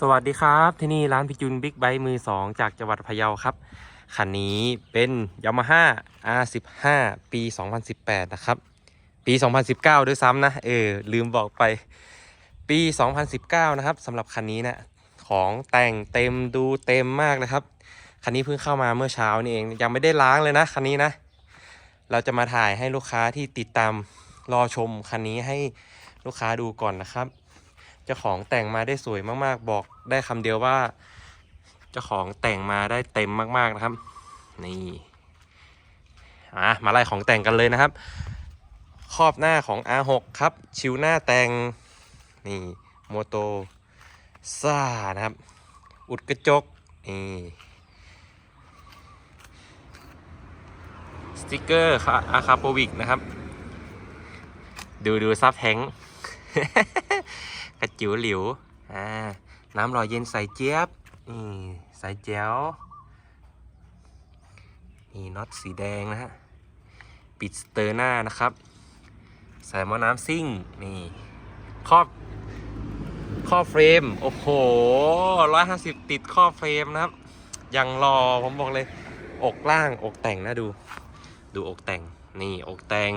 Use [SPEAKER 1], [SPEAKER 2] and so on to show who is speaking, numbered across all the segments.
[SPEAKER 1] สวัสดีครับ ที่นี่ร้านพิจุนบิ๊กไบค์มือ 2 จากจังหวัดพะเยาครับ คันนี้เป็น Yamaha R15 ปี 2018 นะครับ ปี 2019 ด้วยซ้ำนะ เออ ลืมบอกไปปี 2019 นะครับสำหรับคันนี้นะของแต่งเต็มดูเต็มมากนะครับ คันนี้เพิ่งเข้ามาเมื่อเช้านี่เอง ยังไม่ได้ล้างเลยนะคันนี้นะ เราจะมาถ่ายให้ลูกค้าที่ติดตามรอชมคันนี้ให้ลูกค้าดูก่อนนะครับ เจ้าของแต่งมาได้สวยมากๆ บอกได้คำเดียวว่า เจ้าของแต่งมาได้เต็มมากๆนะครับ นี่อะมาไล่ของแต่งกันเลยนะครับ ครอบหน้าของ R6 ครับ ชิวหน้าแต่งนี่โมโตซ่านะครับ อุดกระจกนี่สติกเกอร์อาคาโปวิกนะครับ ดูดูซับแฮง ระจิ๋วหลิวอ่าน้ำรอยเย็นใส่เจี๊ยบนี่ใส่แจ๋วนี่น็อตสีแดงนะฮะปิดสเตอร์หน้านะครับ ใส่หม้อน้ำซิ่งนี่ครอบครอบเฟรม โอ้โหร้อยห้าสิบติดครอบเฟรมนะครับยังรอผมบอกเลย อกล่างอกแต่งนะดู ดูอกแต่งนี่อกแต่ง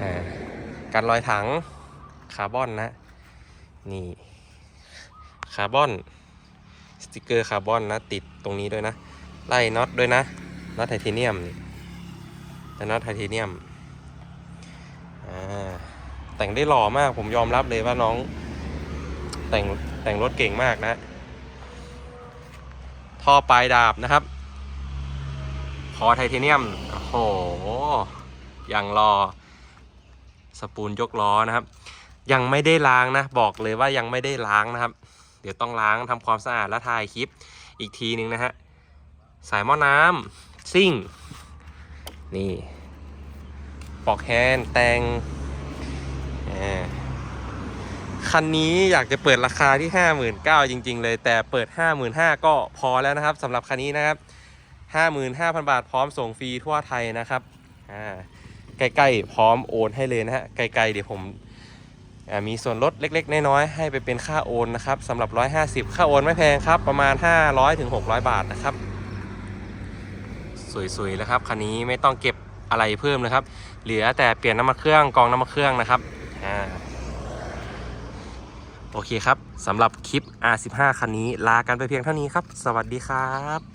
[SPEAKER 1] อ่ากันรอยถัง คาร์บอนนะ นี่คาร์บอนสติกเกอร์คาร์บอนนะติดตรงนี้ด้วยนะ ไล่น็อตด้วยนะน็อตไทเทเนียมนี่แต่น็อตไทเทเนียมอ่าแต่งได้หล่อมากผมยอมรับเลยว่าน้อง แต่งแต่งรถเก่งมากนะท่อปลายดาบนะครับ คอไทเทเนียม โอ้โหยังรอ สปูนยกล้อนะครับ ยังไม่ได้ล้างนะ บอกเลยว่ายังไม่ได้ล้างนะครับ เดี๋ยวต้องล้างทำความสะอาดและถ่ายคลิปอีกทีหนึ่งนะฮะสายหม้อน้ำซิ่ง นี่ปอกแฮนแตงคันนี้อยากจะเปิดราคาที่ 59,000จริง ๆ เลย แต่เปิด 55,000ก็พอแล้วนะครับสำหรับคันนี้นะครับ 55,000 บาทพร้อมส่งฟรีทั่วไทยนะครับอ่าใกล้ๆพร้อมโอนให้เลยนะฮะไกลๆเดี๋ยวผม มีส่วนลดเล็ก ๆ น้อยๆให้ไปเป็นค่าโอนนะครับสำหรับ 150 ค่าโอนไม่แพงครับ ประมาณ 500ถึง600 บาทนะครับ สวยๆแล้วครับคันนี้ไม่ต้องเก็บอะไรเพิ่มนะครับ เหลือแต่เปลี่ยนน้ำมันเครื่องกองน้ำมันเครื่องนะครับอโอเคครับสำหรับคลิป R15 คันนี้ลากันไปเพียงเท่านี้ครับ สวัสดีครับ